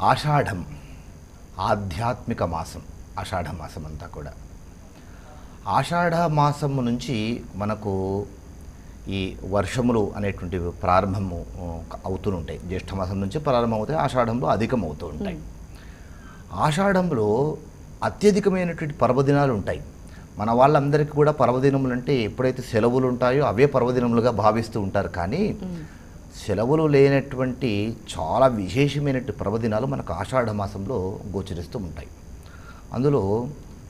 ఆషాఢం ఆధ్యాత్మిక మాసం ఆషాఢ మాసం అంతా కూడా. ఆషాఢ మాసం నుంచి మనకు ఈ వర్షములు అనేటువంటివి ప్రారంభము అవుతూ ఉంటాయి జ్యేష్ఠ మాసం నుంచి ప్రారంభం అవుతాయి ఆషాఢంలో అధికం అవుతూ ఉంటాయి ఆషాఢంలో అత్యధికమైనటువంటి పర్వదినాలు ఉంటాయి మన వాళ్ళందరికీ కూడా పర్వదినములు అంటే ఎప్పుడైతే సెలవులు ఉంటాయో అవే పర్వదినములుగా భావిస్తూ ఉంటారు కానీ సెలవులు లేనటువంటి చాలా విశేషమైనటువంటి పర్వదినాలు మనకు ఆషాఢ మాసంలో గోచరిస్తూ ఉంటాయి. అందులో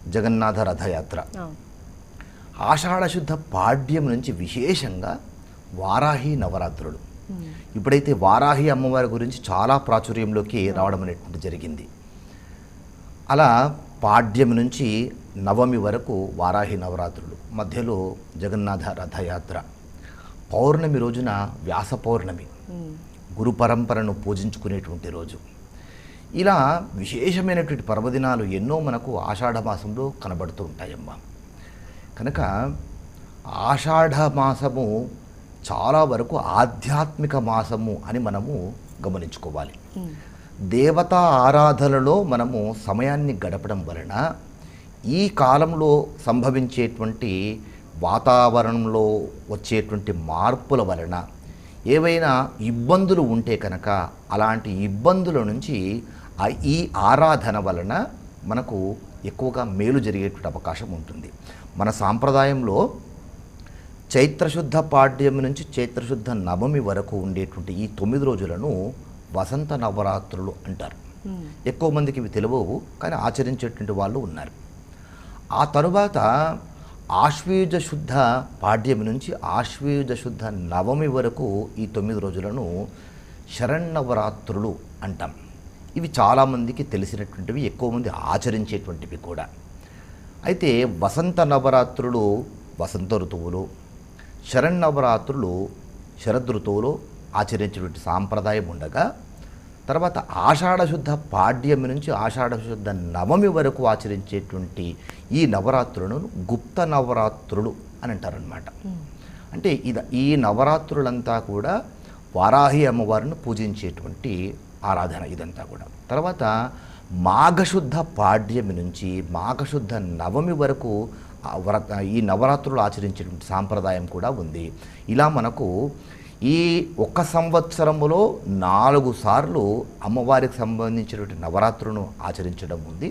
జగన్నాథ రథయాత్ర. అవును. ఆషాఢ శుద్ధ పాడ్యం నుంచి విశేషంగా వారాహి నవరాత్రులు. ఇప్పుడైతే వారాహి అమ్మవారి గురించి చాలా ప్రాచుర్యంలోకి రావడం అనేటువంటి జరిగింది. అలా పాడ్యం నుంచి నవమి వరకు వారాహి నవరాత్రులు. మధ్యలో జగన్నాథ రథయాత్ర. పౌర్ణమి రోజున వ్యాస పౌర్ణమి. గురు పరంపరను పూజించుకునేటువంటి రోజు ఇలా విశేషమైనటువంటి పర్వదినాలు ఎన్నో మనకు ఆషాఢ మాసంలో కనబడుతూ ఉంటాయమ్మా కనుక ఆషాఢ మాసము చాలా వరకు ఆధ్యాత్మిక మాసము అని మనము గమనించుకోవాలి. దేవతా ఆరాధనలో మనము సమయాన్ని గడపడం వలన ఈ కాలంలో సంభవించేటువంటి వాతావరణంలో వచ్చేటువంటి మార్పుల వలన ఏవైనా ఇబ్బందులు ఉంటే కనుక అలాంటి ఇబ్బందుల నుంచి ఈ ఆరాధన వలన మనకు ఎక్కువగా మేలు జరిగేటువంటి అవకాశం ఉంటుంది. మన సాంప్రదాయంలో చైత్రశుద్ధ పాడ్యం నుంచి చైత్రశుద్ధ నవమి వరకు ఉండేటువంటి ఈ తొమ్మిది రోజులను వసంత నవరాత్రులు అంటారు. ఎక్కువ మందికి ఇవి తెలియవు కానీ ఆచరించేటువంటి వాళ్ళు ఉన్నారు. ఆ తరువాత ఆశ్వయుజ శుద్ధ పాడ్యమి నుంచి ఆశ్వయుజ శుద్ధ నవమి వరకు ఈ తొమ్మిది రోజులను శరణవరాత్రులు అంటాం. ఇవి చాలామందికి తెలిసినటువంటివి ఎక్కువ మంది ఆచరించేటువంటివి కూడా. అయితే వసంత నవరాత్రులు వసంత ఋతువులు శరణవరాత్రులు శరద్ ఋతువులో ఆచరించేటువంటి సాంప్రదాయం ఉండగా తర్వాత ఆషాఢశుద్ధ పాడ్యమి నుంచి ఆషాఢశుద్ధ నవమి వరకు ఆచరించేటువంటి ఈ నవరాత్రులను గుప్త నవరాత్రులు అని అంటారనమాట అంటే ఇది ఈ నవరాత్రులంతా కూడా వారాహి అమ్మవారిని పూజించేటువంటి ఆరాధన ఇదంతా కూడా. తర్వాత మాఘశుద్ధ పాడ్యమి నుంచి మాఘశుద్ధ నవమి వరకు ఈ నవరాత్రులు ఆచరించేటువంటి సాంప్రదాయం కూడా ఉంది. ఇలా మనకు ఈ ఒక సంవత్సరములో నాలుగు సార్లు అమ్మవారికి సంబంధించినటువంటి నవరాత్రులను ఆచరించడం ఉంది.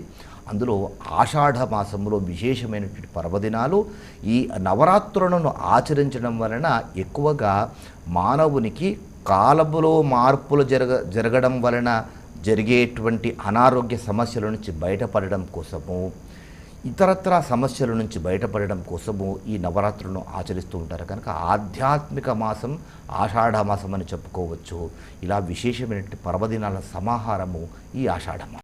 అందులో ఆషాఢ మాసంలో విశేషమైనటువంటి పర్వదినాలు ఈ నవరాత్రులను ఆచరించడం వలన ఎక్కువగా మానవునికి కాలములో మార్పులు జరగ జరగడం వలన జరిగేటువంటి అనారోగ్య సమస్యల నుంచి బయటపడడం కోసము ఇతరత్ర సమస్యల నుంచి బయటపడడం కోసము ఈ నవరాత్రులను ఆచరిస్తూ ఉంటారు. కనుక ఆధ్యాత్మిక మాసం ఆషాఢ మాసం అని చెప్పుకోవచ్చు. ఇలా విశేషమైనటువంటి పర్వదినాల సమాహారము ఈ ఆషాఢమాసం